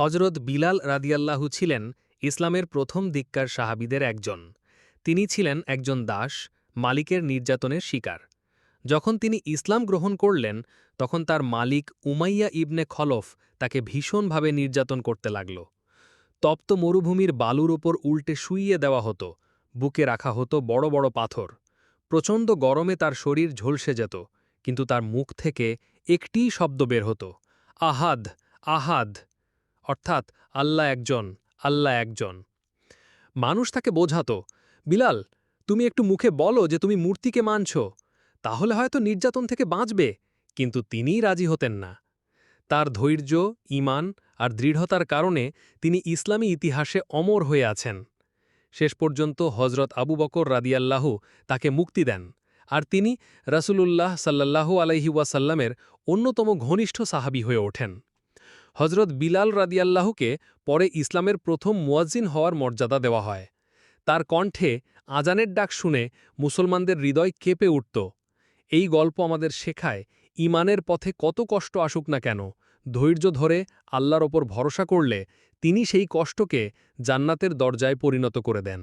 হজরত বিলাল রাদিয়াল্লাহু ছিলেন ইসলামের প্রথম দিককার সাহাবিদের একজন। তিনি ছিলেন একজন দাস, মালিকের নির্যাতনের শিকার। যখন তিনি ইসলাম গ্রহণ করলেন, তখন তার মালিক উমাইয়া ইবনে খলফ তাকে ভীষণভাবে নির্যাতন করতে লাগল। তপ্ত মরুভূমির বালুর ওপর উল্টে শুইয়ে দেওয়া হতো, বুকে রাখা হতো বড় বড় পাথর। প্রচণ্ড গরমে তার শরীর ঝলসে যেত, কিন্তু তার মুখ থেকে একটিই শব্দ বের হতো, আহাদ আহাদ। অর্থাৎ আল্লাহ একজন আল্লাহ একজন। মানুষ তাকে বোঝাত, বিলাল, তুমি একটু মুখে বলো যে তুমি মূর্তিকে মানছ, তাহলে হয়তো নির্যাতন থেকে বাঁচবে। কিন্তু তিনিই রাজি হতেন না। তার ধৈর্য ইমান আর দৃঢ়তার কারণে তিনি ইসলামী ইতিহাসে অমর হয়ে আছেন। শেষ পর্যন্ত হজরত আবু বকর রাদিয়াল্লাহু তাকে মুক্তি দেন আর তিনি রাসূলুল্লাহ সাল্লাল্লাহু আলাইহি ওয়াসাল্লামের অন্যতম ঘনিষ্ঠ সাহাবি হয়ে ওঠেন। হজরত বিলাল রাদিয়াল্লাহুকে পরে ইসলামের প্রথম মুয়াজ্জিন হওয়ার মর্যাদা দেওয়া হয়। তার কণ্ঠে আজানের ডাক শুনে মুসলমানদের হৃদয় কেঁপে উঠত। এই গল্প আমাদের শেখায় ইমানের পথে কত কষ্ট আসুক না কেন, ধৈর্য ধরে আল্লাহর ওপর ভরসা করলে তিনি সেই কষ্টকে জান্নাতের দরজায় পরিণত করে দেন।